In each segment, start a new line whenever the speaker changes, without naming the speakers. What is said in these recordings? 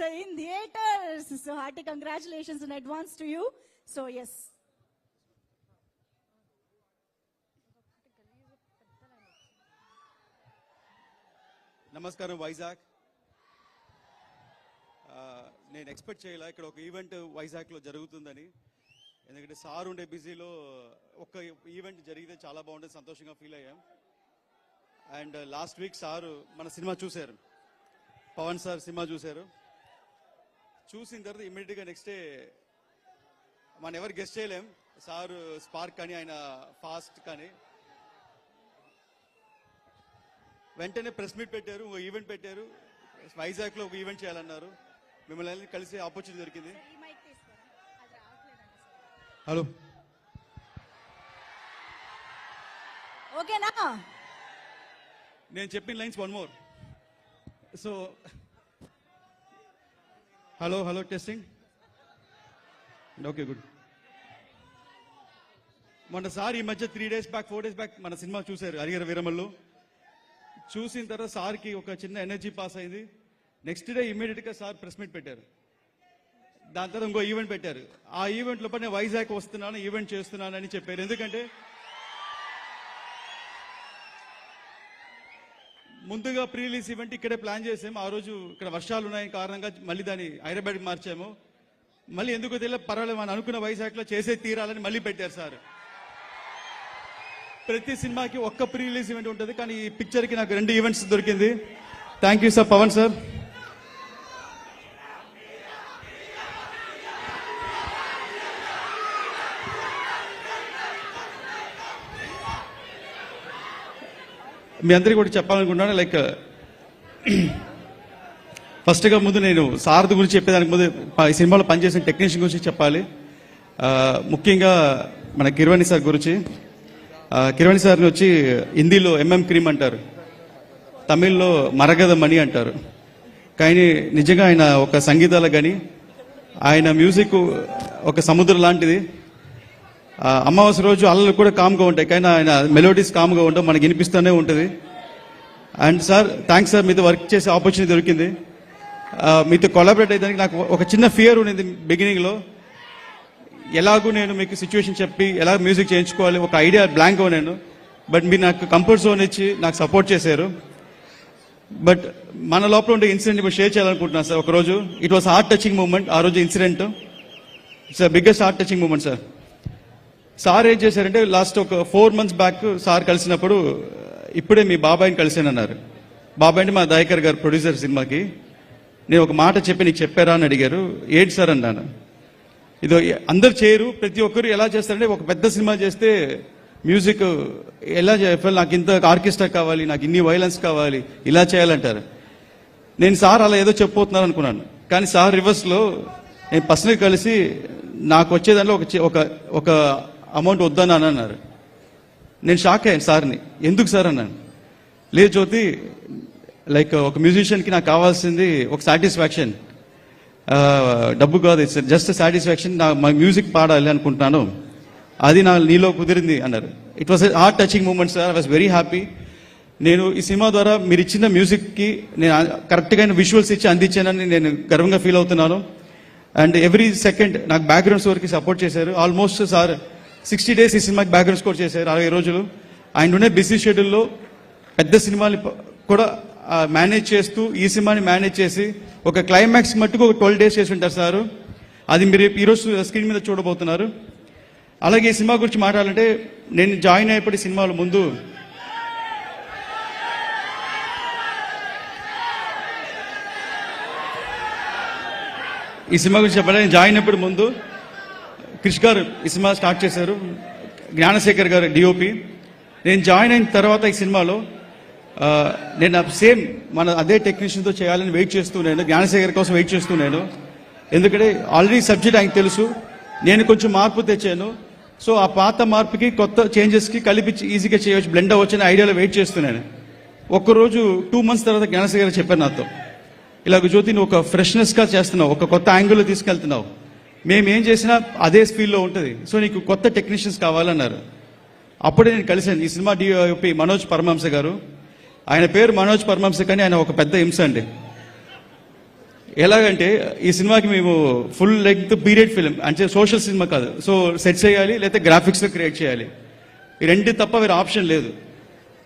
uh, in theaters. So hearty congratulations in advance to you. So yes.
నమస్కారం వైజాగ్ నేను expect చేయలే ఇక్కడ ఒక ఈవెంట్ వైజాగ్లో జరుగుతుందని ఎందుకంటే సార్ ఉండే బిజీలో ఒక్క ఈవెంట్ జరిగితే చాలా బాగుంటుంది సంతోషంగా ఫీల్ అయ్యాం అండ్ లాస్ట్ వీక్ సారు మన సినిమా చూశారు పవన్ సార్ సినిమా చూశారు చూసిన తర్వాత ఇమ్మీడియట్గా నెక్స్ట్ డే మనం ఎవరు గెస్ట్ చేయలేం. సార్ స్పార్క్ కానీ ఆయన ఫాస్ట్ కానీ. వెంటనే ప్రెస్ మీట్ పెట్టారు ఒక ఈవెంట్ పెట్టారు. వైజాగ్లో ఒక ఈవెంట్ చేయాలన్నారు. మిమ్మల్ని కలిసి ఆపర్చునిటీ దొరికింది. హలో.
na?
నేను చెప్పిన lines one more so hello hello testing okay good మొన్నసారి ఈ మధ్య three days back four days back మన సినిమా చూశారు హరిహర వీరమల్లు. చూసిన తర్వాత సార్కి ఒక చిన్న ఎనర్జీ పాస్ అయింది. నెక్స్ట్ డే ఇమ్మీడియట్గా సార్ ప్రెస్ మీట్ పెట్టారు. దాని తర్వాత ఇంకో ఈవెంట్ పెట్టారు. ఆ ఈవెంట్ లోపల నేను వైజాగ్ వస్తున్నాను ఈవెంట్ చేస్తున్నాను అని చెప్పారు. ఎందుకంటే ముందుగా ప్రీ రిలీజ్ ఈవెంట్ ఇక్కడే ప్లాన్ చేసాము. ఆ రోజు ఇక్కడ వర్షాలు ఉన్నాయి. కారణంగా మళ్ళీ దాన్ని హైదరాబాద్కి మార్చాము. మళ్ళీ ఎందుకు తెలియదు పర్వాలేదు. మనం అనుకున్న వైజాగ్లో చేసే తీరాలని మళ్ళీ పెట్టారు సార్. ప్రతి సినిమాకి ఒక్క ప్రీ రిలీజ్ ఈవెంట్ ఉంటుంది. కానీ ఈ పిక్చర్కి నాకు రెండు ఈవెంట్స్ దొరికింది. Thank you sir Pawan sir. మీ అందరికీ కూడా చెప్పాలనుకుంటున్నాను లైక్ ఫస్ట్గా ముందు నేను సారథి గురించి చెప్పేదానికి ముందు ఈ సినిమాలో పనిచేసిన టెక్నీషియన్ గురించి చెప్పాలి. ముఖ్యంగా మన కిరవాణి సార్ గురించి. కిరవాణి సార్ని వచ్చి హిందీలో ఎంఎం క్రీమ్ అంటారు తమిళ్ళో మరగదమణి అంటారు. కానీ నిజంగా ఆయన ఒక సంగీతాలు కానీ ఆయన మ్యూజిక్ ఒక సముద్రం లాంటిది. అమావాస్య రోజు అల్లలు కూడా కామ్గా ఉంటాయి. కానీ ఆయన మెలోడీస్ కామ్గా ఉండవు. మనకి వినిపిస్తూనే ఉంటుంది. అండ్ సార్ థ్యాంక్స్ సార్ మీతో వర్క్ చేసే ఆపర్చునిటీ దొరికింది. మీతో కొలాబరేట్ అయ్యేదానికి నాకు ఒక చిన్న ఫియర్ ఉండింది బిగినింగ్లో ఎలాగూ నేను మీకు సిచ్యువేషన్ చెప్పి ఎలా మ్యూజిక్ చేయించుకోవాలి ఒక ఐడియా బ్లాంక్ నేను బట్ మీరు నాకు కంఫర్ట్ జోన్ ఇచ్చి నాకు సపోర్ట్ చేశారు. బట్ మన లోపల ఉండే ఇన్సిడెంట్ ఇప్పుడు షేర్ చేయాలనుకుంటున్నాను సార్ ఒకరోజు it was heart touching moment ఆ రోజు incident it's biggest heart touching moment sir sir ఏం చేశారంటే లాస్ట్ ఒక ఫోర్ మంత్స్ బ్యాక్ సార్ కలిసినప్పుడు ఇప్పుడే మీ బాబాయ్ని కలిసానన్నారు బాబాయ్ అంటే మా దయాకర్ గారు ప్రొడ్యూసర్ సినిమాకి. నేను ఒక మాట చెప్పి నీకు చెప్పారా అని అడిగారు. ఏంటి సార్ అన్నాను. ఇదో అందరు చేయరు ప్రతి ఒక్కరు ఎలా చేస్తారంటే ఒక పెద్ద సినిమా చేస్తే మ్యూజిక్ ఎలా చేయాలి నాకు ఇంత ఆర్కెస్ట్రా కావాలి నాకు ఇన్ని వైలెన్స్ కావాలి ఇలా చేయాలంటారు. నేను సార్ అలా ఏదో చెప్పబోతున్నాను అనుకున్నాను. కానీ సార్ రివర్స్లో నేను పర్సనల్ కలిసి నాకు వచ్చే దాంట్లో ఒక ఒక అమౌంట్ వద్దని అని అన్నారు. నేను షాక్ అయ్యాను సార్ని. ఎందుకు సార్ అన్నాను. లేదు జ్యోతి లైక్ ఒక మ్యూజిషియన్కి నాకు కావాల్సింది ఒక సాటిస్ఫాక్షన్. డబ్బు కాదు ఇట్స్ జస్ట్ సాటిస్ఫాక్షన్ నా మా మ్యూజిక్ పాడాలి అనుకుంటున్నాను. అది నా నీలో కుదిరింది అన్నారు. It was heart touching moment sir I was very happy నేను ఈ సినిమా ద్వారా మీరు ఇచ్చిన మ్యూజిక్కి నేను కరెక్ట్గా విజువల్స్ ఇచ్చి అందించానని నేను గర్వంగా ఫీల్ అవుతున్నాను. అండ్ ఎవ్రీ సెకండ్ నాకు బ్యాక్గ్రౌండ్ స్కోర్కి సపోర్ట్ చేశారు. ఆల్మోస్ట్ సార్ సిక్స్టీ డేస్ ఈ సినిమాకి బ్యాక్గ్రౌండ్ స్కోర్ చేశారు అరవై రోజులు. ఆయన ఉండే బిజీ షెడ్యూల్లో పెద్ద సినిమాని కూడా మేనేజ్ చేస్తూ ఈ సినిమాని మేనేజ్ చేసి ఒక క్లైమాక్స్ మట్టుకు ఒక ట్వెల్వ్ డేస్ చేసి ఉంటారు సార్. అది మీరు ఈరోజు స్క్రీన్ మీద చూడబోతున్నారు. అలాగే ఈ సినిమా గురించి మాట్లాడాలంటే నేను జాయిన్ అయినప్పటి సినిమాల ముందు ఈ సినిమా గురించి చెప్పాలి నేను జాయిన్ అయినప్పుడు ముందు క్రిష్ గారు ఈ సినిమా స్టార్ట్ చేశారు. జ్ఞానశేఖర్ గారు డిఓపి నేను జాయిన్ అయిన తర్వాత ఈ సినిమాలో నేను సేమ్ మన అదే టెక్నీషియన్తో చేయాలని వెయిట్ చేస్తున్నాను జ్ఞానశేఖర్ కోసం వెయిట్ చేస్తున్నాను ఎందుకంటే ఆల్రెడీ సబ్జెక్ట్ ఆయనకు తెలుసు. నేను కొంచెం మార్పు తెచ్చాను. సో ఆ పాత మార్పుకి కొత్త చేంజెస్కి కలిపి ఈజీగా చేయవచ్చు బ్లెండ్ అవ్వచ్చు అనే ఐడియాలో వెయిట్ చేస్తున్నాను ఒక్కరోజు టూ మంత్స్ తర్వాత జ్ఞానశేఖర్ చెప్పారు నాతో. ఇలాగ జ్యోతి నువ్వు ఒక ఫ్రెష్నెస్గా చేస్తున్నావు ఒక కొత్త యాంగిల్లో తీసుకెళ్తున్నావు. మేము ఏం చేసినా అదే స్పీడ్లో ఉంటుంది. సో నీకు కొత్త టెక్నీషియన్స్ కావాలన్నారు. అప్పుడే నేను కలిశాను. ఈ సినిమా డిఓపి మనోజ్ పరమహంస గారు. ఆయన పేరు మనోజ్ పరమహంస కానీ ఆయన ఒక పెద్ద హింస అండి. ఎలాగంటే ఈ సినిమాకి మేము ఫుల్ లెగ్త్ పీరియడ్ ఫిల్మ్ అంటే సోషల్ సినిమా కాదు. సో సెట్ చేయాలి లేకపోతే గ్రాఫిక్స్ క్రియేట్ చేయాలి. ఈ రెండు తప్ప వేరే ఆప్షన్ లేదు.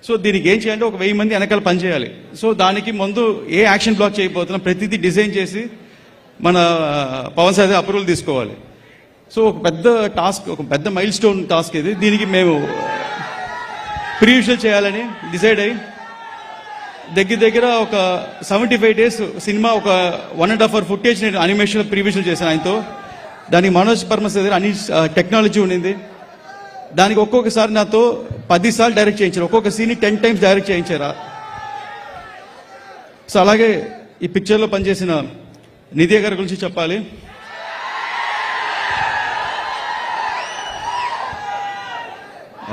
సో దీనికి ఏం చేయాలంటే ఒక వెయ్యి మంది వెనకాల పని చేయాలి సో దానికి ముందు ఏ యాక్షన్ బ్లాక్ చేయబోతున్నాం ప్రతిదీ డిజైన్ చేసి మన పవన్ సార్ అప్రూవల్ తీసుకోవాలి. సో ఒక పెద్ద టాస్క్ ఒక పెద్ద మైల్ స్టోన్ టాస్క్ ఇది. దీనికి మేము ప్రీవిషల్ చేయాలని డిసైడ్ అయ్యి దగ్గర దగ్గర ఒక సెవెంటీ ఫైవ్ డేస్ సినిమా ఒక one and half hour footage నేను అనిమేషన్ ప్రీవిషల్ చేశాను ఆయనతో. దానికి మనోజ్ పర్మస్ దగ్గర అన్ని టెక్నాలజీ ఉండింది. దానికి ఒక్కొక్కసారి నాతో పది సార్లు డైరెక్ట్ చేయించారు. ఒక్కొక్క సీన్ని టెన్ టైమ్స్ డైరెక్ట్ చేయించారా. సో అలాగే ఈ పిక్చర్లో పనిచేసిన నిధి గారి గురించి చెప్పాలి?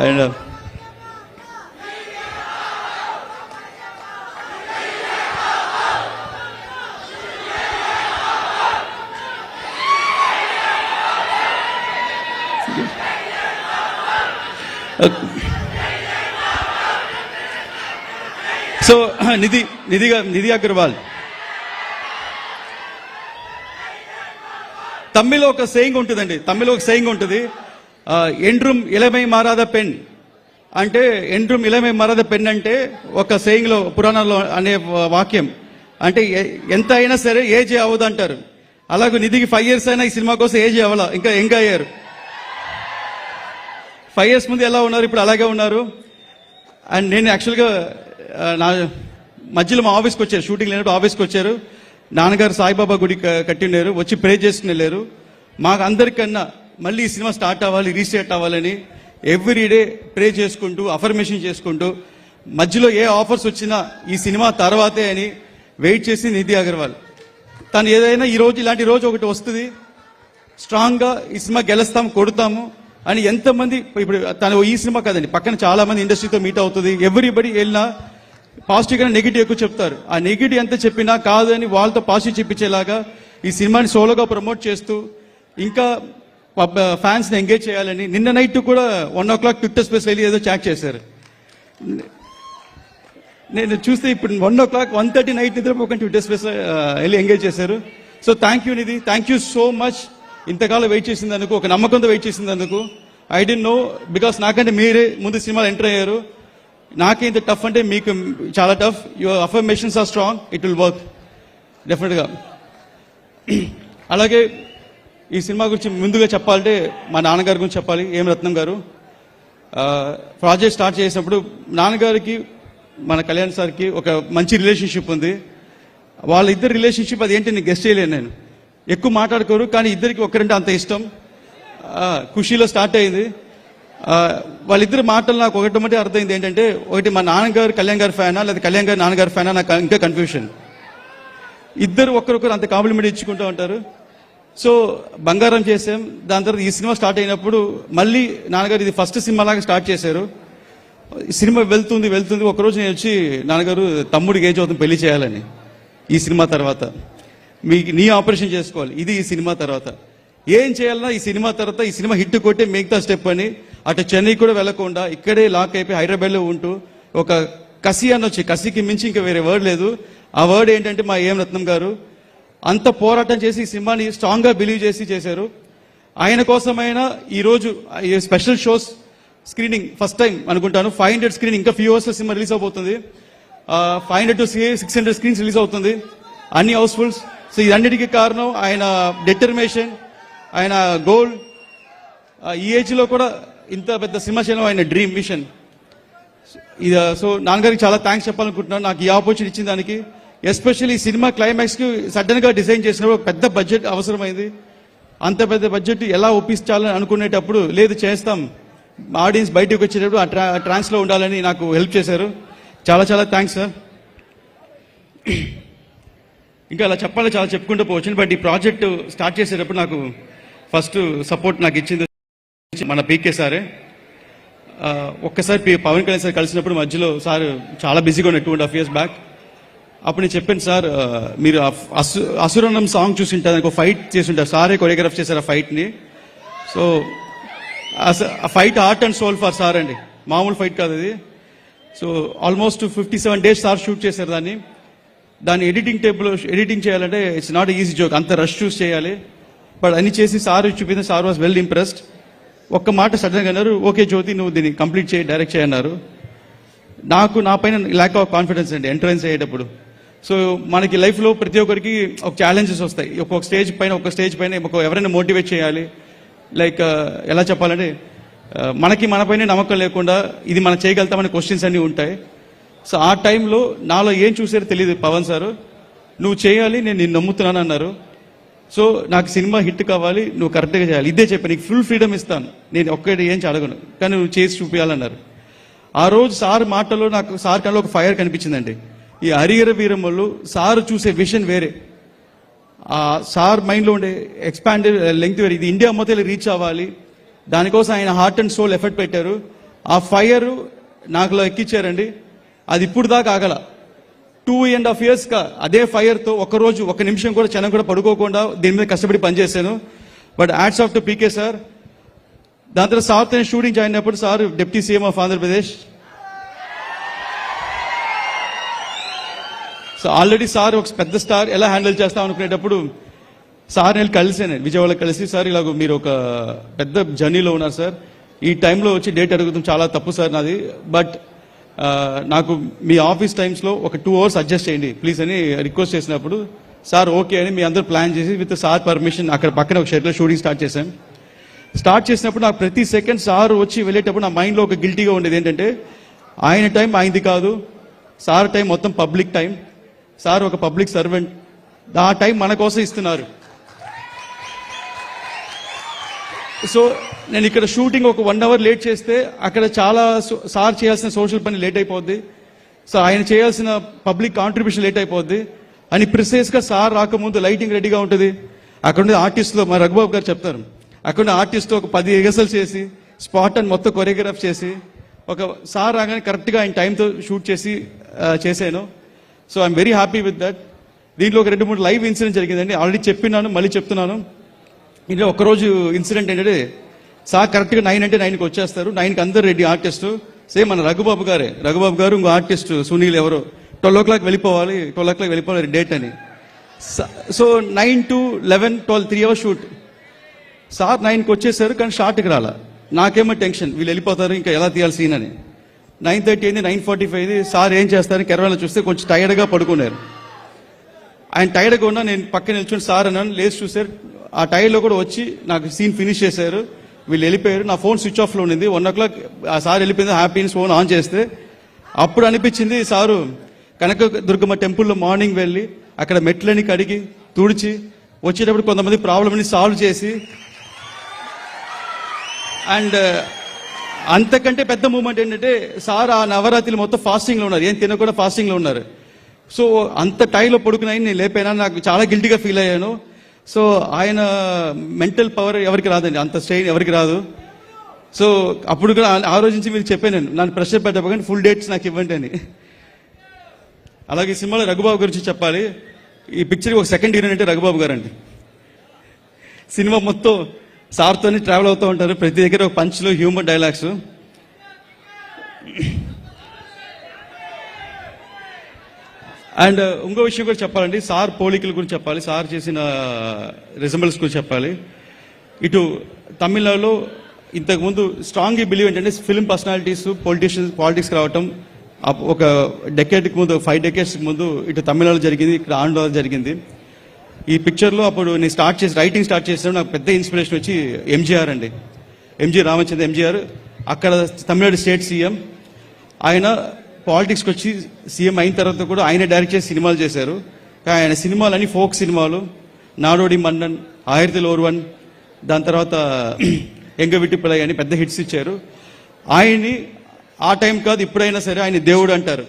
అండ్ సో నిధి నిధి నిధి అగర్వాల్ తమిళ ఒక సేయింగ్ ఉంటుందండి. తమిళ ఒక సేయింగ్ ఉంటుంది. ఎండ్రూమ్ ఇలమై మారాద పెన్. అంటే ఎండ్రూమ్ ఇలమై మారాద పెన్ అంటే ఒక సేయింగ్లో పురాణంలో అనే వాక్యం. అంటే ఎ- ఎంత అయినా సరే ఏజ్ అవ్వదు అంటారు. అలాగే నిధికి ఫైవ్ ఇయర్స్ అయినా ఈ సినిమా కోసం ఏజ్ అవ్వాల? ఇంకా యంగ్ అయ్యారు. ఫైవ్ ఇయర్స్ ముందు ఎలా ఉన్నారు? ఇప్పుడు అలాగే ఉన్నారు. అండ్ నేను యాక్చువల్గా నా మధ్యలో మా ఆఫీస్కి వచ్చారు. షూటింగ్ లేనప్పుడు ఆఫీస్కి వచ్చారు. నాన్నగారు సాయిబాబా గుడి కట్టిండారు వచ్చి ప్రే చేసుకుని వెళ్ళారు మాకు అందరికన్నా మళ్ళీ ఈ సినిమా స్టార్ట్ అవ్వాలి రీస్టార్ట్ అవ్వాలని ఎవ్రీ డే ప్రే చేసుకుంటూ అఫర్మేషన్ చేసుకుంటూ మధ్యలో ఏ ఆఫర్స్ వచ్చినా ఈ సినిమా తర్వాతే అని వెయిట్ చేసి నిధి అగర్వాల్. తను ఏదైనా ఈ రోజు ఇలాంటి రోజు ఒకటి వస్తుంది స్ట్రాంగ్గా ఈ సినిమా గెలుస్తాం కొడతాము అని ఎంతమంది ఇప్పుడు తను ఈ సినిమా కదండి పక్కన చాలా మంది ఇండస్ట్రీతో మీట్ అవుతుంది ఎవ్రీబడి వెళ్ళినా పాజిటివ్గా నెగిటివ్ ఎక్కువ చెప్తారు. ఆ నెగిటివ్ ఎంత చెప్పినా కాదు అని వాళ్ళతో పాజిటివ్ చెప్పించేలాగా ఈ సినిమాని సోలోగా ప్రమోట్ చేస్తూ ఇంకా ఫ్యాన్స్ని ఎంగేజ్ చేయాలని నిన్న నైట్ కూడా one o'clock Twitter space వెళ్ళి ఏదో చాట్ చేశారు. నేను చూస్తే ఇప్పుడు one o'clock one thirty night నిద్రపోకుండా ట్విట్టర్ స్పేస్ వెళ్ళి ఎంగేజ్ చేశారు. So thank you Nidhi. Thank you so much. ఇంతకాలం వెయిట్ చేసింది అందుకు ఒక నమ్మకంతో వెయిట్ చేసింది అందుకు ఐ డెంట్ నో బికాస్ నాకంటే మీరే ముందు సినిమాలు ఎంటర్ అయ్యారు. నాకే ఇంత టఫ్ అంటే మీకు చాలా tough your affirmations are strong it will work డెఫినెట్గా అలాగే ఈ సినిమా గురించి ముందుగా చెప్పాలంటే మా నాన్నగారి గురించి చెప్పాలి. ఏం రత్నం గారు? ప్రాజెక్ట్ స్టార్ట్ చేసినప్పుడు నాన్నగారికి మన కళ్యాణ్ సార్కి ఒక మంచి రిలేషన్షిప్ ఉంది. వాళ్ళ ఇద్దరు రిలేషన్షిప్ అది ఏంటి నేను గెస్ట్ చేయలేను నేను. ఎక్కువ మాట్లాడుకోరు కానీ ఇద్దరికి ఒకరంటే అంత ఇష్టం. ఖుషీలో స్టార్ట్ అయింది. వాళ్ళిద్దరు మాటలు నాకు ఒకటి మటే అర్థమైంది ఏంటంటే ఒకటి మా నాన్నగారు కళ్యాణ్ గారి ఫ్యానా లేదా కళ్యాణ్ గారు నాన్నగారి ఫ్యానా నాకు ఇంకా కన్ఫ్యూషన్ ఇద్దరు ఒకరొకరు అంత కాంప్లిమెంట్ ఇచ్చుకుంటూ ఉంటారు. సో బంగారం చేసాం దాని తర్వాత ఈ సినిమా స్టార్ట్ అయినప్పుడు మళ్ళీ నాన్నగారు ఇది ఫస్ట్ సినిమా లాగా స్టార్ట్ చేశారు. ఈ సినిమా వెళ్తుంది వెళ్తుంది. ఒకరోజు నేను వచ్చి నాన్నగారు తమ్ముడికి ఏం చదువుతుంది? పెళ్ళి చేయాలని. ఈ సినిమా తర్వాత. మీకు నీ ఆపరేషన్ చేసుకోవాలి. ఇది ఈ సినిమా తర్వాత. ఏం చేయాలన్నా ఈ సినిమా తర్వాత ఈ సినిమా హిట్ కొట్టే మిగతా స్టెప్ అని అటు చెన్నై కూడా వెళ్ళకుండా ఇక్కడే లాక్ అయిపోయి హైదరాబాద్లో ఉంటూ ఒక కసి అనొచ్చి కసికి మించి ఇంకా వేరే వర్డ్ లేదు. ఆ వర్డ్ ఏంటంటే మా ఏం రత్నం గారు అంత పోరాటం చేసి ఈ సినిమాని స్ట్రాంగ్గా బిలీవ్ చేసి చేశారు. ఆయన కోసమైనా ఈరోజు ఈ special shows screening first time అనుకుంటాను. ఫైవ్ హండ్రెడ్ స్క్రీన్ ఇంకా ఫ్యూ అవర్స్ సినిమా రిలీజ్ అవబోతుంది. Five hundred to six hundred screens release అవుతుంది. అన్ని హౌస్ఫుల్స్ సో ఇదన్నిటికీ కారణం ఆయన డెటర్మినేషన్ ఆయన గోల్ ఈ ఏజ్లో కూడా ఇంత పెద్ద సినిమా ఆయన డ్రీమ్ మిషన్ ఇది సో నాన్నగారికి చాలా థ్యాంక్స్ చెప్పాలనుకుంటున్నాను. నాకు ఈ ఆపర్చునిటీ ఇచ్చిన దానికి. ఎస్పెషల్లీ ఈ సినిమా క్లైమాక్స్కి సడన్గా డిజైన్ చేసినప్పుడు పెద్ద బడ్జెట్ అవసరమైంది. అంత పెద్ద బడ్జెట్ ఎలా ఒప్పించాలని అనుకునేటప్పుడు లేదు చేస్తాం. ఆడియన్స్ బయటకు వచ్చేటప్పుడు ఆ ట్రా ట్రాన్స్లో ఉండాలని నాకు హెల్ప్ చేశారు. చాలా చాలా థ్యాంక్స్ సార్. ఇంకా అలా చెప్పాలి చాలా చెప్పుకుంటూ పోవచ్చు. బట్ ఈ ప్రాజెక్ట్ స్టార్ట్ చేసేటప్పుడు నాకు ఫస్ట్ సపోర్ట్ నాకు ఇచ్చింది మన పీకే సారే ఒక్కసారి పవన్ కళ్యాణ్ సార్ కలిసినప్పుడు మధ్యలో సార్ చాలా బిజీగా ఉన్నాయి two and half years back అప్పుడు నేను చెప్పాను సార్ మీరు అసు అసురన్నం సాంగ్ చూసి ఉంటారు దానికి ఒక ఫైట్ చేసి ఉంటారు. సారే కొరియోగ్రాఫ్ చేశారు ఆ ఫైట్ని సో ఆ fight art and soul for sir అండి. మామూలు ఫైట్ కాదు అది so almost fifty seven days sir shoot చేశారు దాన్ని. దాన్ని ఎడిటింగ్ టేబుల్ ఎడిటింగ్ చేయాలంటే ఇట్స్ నాట్ ఈజీ జోక్ అంత రష్ చూస్ చేయాలి. బట్ అన్ని చేసి సార్ చూపించిన సార్ వాస్ వెల్ ఇంప్రెస్డ్ ఒక్క మాట సడన్గా అన్నారు ఓకే జ్యోతి నువ్వు దీన్ని కంప్లీట్ చేయి డైరెక్ట్ చేయన్నారు నాకు నా పైన ల్యాక్ ఆఫ్ కాన్ఫిడెన్స్ అండి ఎంట్రన్స్ అయ్యేటప్పుడు. సో మనకి లైఫ్లో ప్రతి ఒక్కరికి ఒక ఛాలెంజెస్ వస్తాయి. ఒక్కొక్క స్టేజ్ పైన ఒక స్టేజ్ పైన ఒక ఎవరైనా మోటివేట్ చేయాలి. లైక్ uh, ఎలా చెప్పాలంటే uh, మనకి మనపైనే నమ్మకం లేకుండా ఇది మనం చేయగలుగుతామనే క్వశ్చన్స్ అన్నీ ఉంటాయి. సో ఆ టైంలో నాలో ఏం చూసారో తెలియదు పవన్ సార్. నువ్వు చేయాలి నేను నిన్ను నమ్ముతున్నాను అన్నారు. సో నాకు సినిమా హిట్ కావాలి నువ్వు కరెక్ట్గా చేయాలి. ఇదే చెప్పాను నీకు ఫుల్ ఫ్రీడమ్ ఇస్తాను. నేను ఒక్కటి ఏం అడగను కానీ నువ్వు చేసి చూపించాలన్నారు ఆ రోజు సార్ మాటలో నాకు సార్ కన్నా ఒక ఫైర్ కనిపించిందండి. ఈ హరిహర వీరమ్మలు సార్ చూసే విషన్ వేరే. ఆ సార్ మైండ్లో ఉండే ఎక్స్పాండెడ్ లెంగ్త్ uh, వేరే. ఇది ఇండియా మొత్తం రీచ్ అవ్వాలి. దానికోసం ఆయన హార్ట్ అండ్ సోల్ ఎఫర్ట్ పెట్టారు. ఆ ఫైర్ నాకులో ఎక్కిచ్చారండి. అది ఇప్పుడు దాకా ఆగల. టూ అండ్ హాఫ్ ఇయర్స్ అదే ఫైర్తో ఒక రోజు ఒక నిమిషం కూడా క్షణం కూడా పడుకోకుండా దీని మీద కష్టపడి పనిచేశాను. But ads of to PK sir దాని తర్వాత సార్తో నేను షూటింగ్ జాయిన్ అయినప్పుడు sir deputy CM of Andhra Pradesh. So already sir ఒక పెద్ద స్టార్ ఎలా హ్యాండిల్ చేస్తాం అనుకునేటప్పుడు సార్ నేను కలిసాను విజయవాడ కలిసి సార్ ఇలాగ మీరు ఒక పెద్ద జర్నీలో ఉన్నారు సార్. ఈ టైంలో వచ్చి డేట్ అడుగుతాం చాలా తప్పు సార్ నాది. బట్ నాకు మీ ఆఫీస్ టైమ్స్లో ఒక టూ అవర్స్ అడ్జస్ట్ చేయండి ప్లీజ్ అని రిక్వెస్ట్ చేసినప్పుడు సార్ ఓకే అని మీ అందరూ ప్లాన్ చేసి విత్ సార్ పర్మిషన్ అక్కడ పక్కన ఒక షెడ్లో షూటింగ్ స్టార్ట్ చేశాం. స్టార్ట్ చేసినప్పుడు నాకు ప్రతి సెకండ్ సార్ వచ్చి వెళ్ళేటప్పుడు నా మైండ్లో ఒక గిల్టీగా ఉండేది ఏంటంటే ఆయన టైం ఆయనది కాదు సార్ టైం మొత్తం పబ్లిక్ టైం సార్ ఒక పబ్లిక్ సర్వెంట్ ఆ టైం మన కోసం ఇస్తున్నారు. సో నేను ఇక్కడ షూటింగ్ ఒక వన్ అవర్ లేట్ చేస్తే అక్కడ చాలా సో- సార్ చేయాల్సిన సోషల్ పని లేట్ అయిపోద్ది. సో ఆయన చేయాల్సిన పబ్లిక్ కాంట్రిబ్యూషన్ లేట్ అయిపోద్ది. అని ప్రిసైజ్గా సార్ రాకముందు లైటింగ్ రెడీగా ఉంటుంది. అక్కడ ఉండే ఆర్టిస్ట్లో మా రఘుబాబు గారు చెప్తారు. అక్కడ ఉన్న ఆర్టిస్ట్తో ఒక పది రిహర్సల్ చేసి స్పాట్ అని మొత్తం కొరియోగ్రాఫ్ చేసి ఒక సార్ రాగానే కరెక్ట్గా ఆయన టైంతో షూట్ చేసి చేశాను. So I'm very happy with that దీంట్లో ఒక రెండు మూడు లైవ్ ఇన్సిడెంట్ జరిగిందండి. ఆల్రెడీ చెప్పినాను మళ్ళీ చెప్తున్నాను. ఇందులో ఒకరోజు ఇన్సిడెంట్ ఏంటంటే సార్ కరెక్ట్గా నైన్ అంటే నైన్కి వచ్చేస్తారు. నైన్కి అందరు రెడీ ఆర్టిస్ట్ సేమ్ మన రఘుబాబు గారే. రఘుబాబు గారు ఇంకో ఆర్టిస్ట్ సునీల్ ఎవరో. ట్వెల్వ్ ఓ క్లాక్ వెళ్ళిపోవాలి. ట్వెల్వ్ ఓ క్లాక్ వెళ్ళిపోవాలి డేట్ అని. So nine to eleven twelve three hours shoot. Sir నైన్కి వచ్చేసారు కానీ షార్ట్కి రాలా. నాకేమో టెన్షన్. వీళ్ళు వెళ్ళిపోతారు ఇంకా ఎలా తీయాలి సీన్ అని. నైన్ థర్టీ అయింది నైన్ ఫార్టీ ఫైవ్. సార్ ఏం చేస్తారు? కెరవాలో చూస్తే కొంచెం టైర్డ్గా పడుకున్నారు. ఆయన టైర్డ్గా ఉన్నా నేను పక్కన నిల్చుని సార్ అన్నాను లేచి చూసారు ఆ టైర్లో కూడా వచ్చి నాకు సీన్ ఫినిష్ చేశారు. వీళ్ళు వెళ్ళిపోయారు. నా ఫోన్ స్విచ్ ఆఫ్లో ఉండింది. వన్ ఓ క్లాక్ ఆ సార్ వెళ్ళిపోయింది. హ్యాపీ ఫోన్ ఆన్ చేస్తే అప్పుడు అనిపించింది సారు కనక దుర్గమ్మ టెంపుల్లో మార్నింగ్ వెళ్ళి అక్కడ మెట్లని కడిగి తుడిచి వచ్చేటప్పుడు కొంతమంది ప్రాబ్లమ్ని సాల్వ్ చేసి అండ్ అంతకంటే పెద్ద మూమెంట్ ఏంటంటే సార్ ఆ నవరాత్రులు మొత్తం ఫాస్టింగ్లో ఉన్నారు. ఏం తినకుండా ఫాస్టింగ్లో ఉన్నారు. సో అంత టైలో పడుకున్నాయి నేను లేపాను నాకు చాలా గిల్టీగా ఫీల్ అయ్యాను. సో ఆయన మెంటల్ పవర్ ఎవరికి రాదండి అంత స్ట్రెయిన్ ఎవరికి రాదు. సో అప్పుడు కూడా ఆ- రోజు నుంచి మీరు చెప్పాను నేను నన్ను ప్రెషర్ పెట్టకపోతే ఫుల్ డేట్స్ నాకు ఇవ్వండి అని. అలాగే సినిమాలో రఘుబాబు గురించి చెప్పాలి. ఈ పిక్చర్ ఒక సెకండ్ హీరోయిన్ అంటే రఘుబాబు గారు అండి సినిమా మొత్తం సార్తోనే ట్రావెల్ అవుతూ ఉంటారు. ప్రతి దగ్గర ఒక పంచ్లు హ్యూమర్ డైలాగ్స్ అండ్ uh, ఇంకో విషయం కూడా చెప్పాలండి. సార్ పోలికల గురించి చెప్పాలి. సార్ చేసిన uh, రిజంబల్స్ గురించి చెప్పాలి. ఇటు తమిళనాడులో ఇంతకుముందు స్ట్రాంగ్ బిలీవ్ ఏంటంటే ఫిల్మ్ పర్సనాలిటీస్ పొలిటీషియన్స్ పాలిటిక్స్ రావటం ఒక డెకేట్కి ముందు ఫైవ్ డెకేట్స్కి ముందు ఇటు తమిళనాడులో జరిగింది ఇక్కడ ఆంధ్రలో జరిగింది. ఈ పిక్చర్లో అప్పుడు నేను స్టార్ట్ చేసి రైటింగ్ స్టార్ట్ చేసినప్పుడు నాకు పెద్ద ఇన్స్పిరేషన్ వచ్చి ఎంజీఆర్ అండి. ఎంజీ రామచంద్ర ఎంజీఆర్ అక్కడ తమిళనాడు స్టేట్ సీఎం ఆయన పాలిటిక్స్కి వచ్చి సీఎం అయిన తర్వాత కూడా ఆయన డైరెక్ట్ చేసి సినిమాలు చేశారు. కానీ ఆయన సినిమాలన్నీ ఫోక్ సినిమాలు. నాడోడి మన్నన్ ఆయిరతి లోర్వన్ దాని తర్వాత ఎంగ విట్టిపిల్లై అని పెద్ద హిట్స్ ఇచ్చారు. ఆయన్ని ఆ టైం కాదు ఇప్పుడైనా సరే ఆయన దేవుడు అంటారు.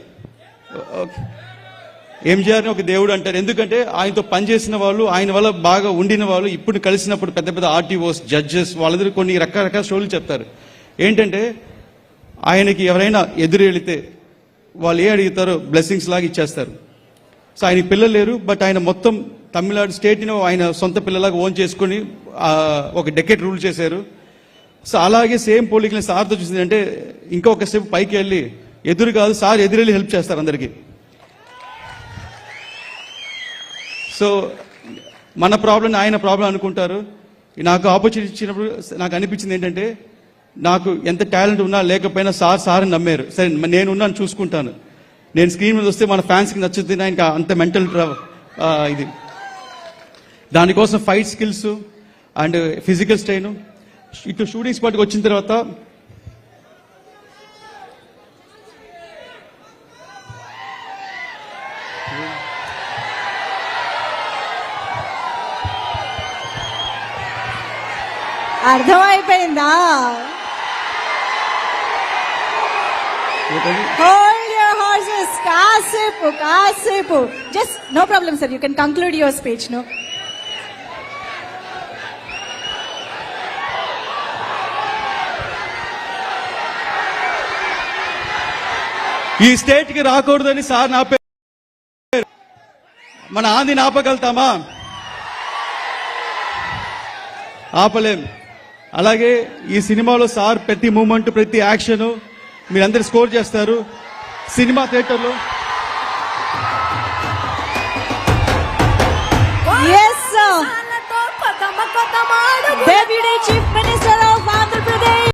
ఎంజీఆర్ని ఒక దేవుడు అంటారు. ఎందుకంటే ఆయనతో పనిచేసిన వాళ్ళు ఆయన వల్ల బాగా ఉండిన వాళ్ళు ఇప్పుడు కలిసినప్పుడు పెద్ద పెద్ద ఆర్టీఓస్ జడ్జెస్ వాళ్ళందరూ కొన్ని రకరకాల స్టోరీలు చెప్తారు. ఏంటంటే ఆయనకి ఎవరైనా ఎదురు వెళితే వాళ్ళు ఏ అడుగుతారో బ్లెస్సింగ్స్ లాగా ఇచ్చేస్తారు. సో ఆయన పిల్లలు లేరు బట్ ఆయన మొత్తం తమిళనాడు స్టేట్ని ఆయన సొంత పిల్లలాగా ఓన్ చేసుకుని ఒక డెకెట్ రూల్ చేశారు. సో అలాగే సేమ్ పోలికలు సార్తో చూసింది అంటే ఇంకొక స్టెప్ పైకి వెళ్ళి ఎదురు కాదు సార్ ఎదురెళ్ళి హెల్ప్ చేస్తారు అందరికీ. సో మన ప్రాబ్లం ఆయన ప్రాబ్లం అనుకుంటారు. నాకు ఆపర్చునిటీ ఇచ్చినప్పుడు నాకు అనిపించింది ఏంటంటే నాకు ఎంత టాలెంట్ ఉన్నా లేకపోయినా సార్ సార్ నమ్మారు. సరే నేను ఉన్నాను చూసుకుంటాను. నేను స్క్రీన్ మీద వస్తే మన ఫ్యాన్స్కి నచ్చుతుంది ఇంకా అంత మెంటల్ ఇది. దానికోసం fight skills and physical strain. ఇటు షూటింగ్ స్పాట్కి వచ్చిన తర్వాత
అర్థమైపోయిందా? హోల్డ్ యువర్ హార్సెస్ కాసేపు కాసేపు. Just no problem sir you can conclude your speech no
ఈ స్టేట్కి రాకూడదని సార్ నా పేరు. మన ఆందిని ఆపగలుగుతామా? ఆపలేం. అలాగే ఈ సినిమాలో సార్ ప్రతి మూమెంట్ ప్రతి యాక్షన్ మీరందరూ స్కోర్ చేస్తారు సినిమా థియేటర్లో. దేవుడే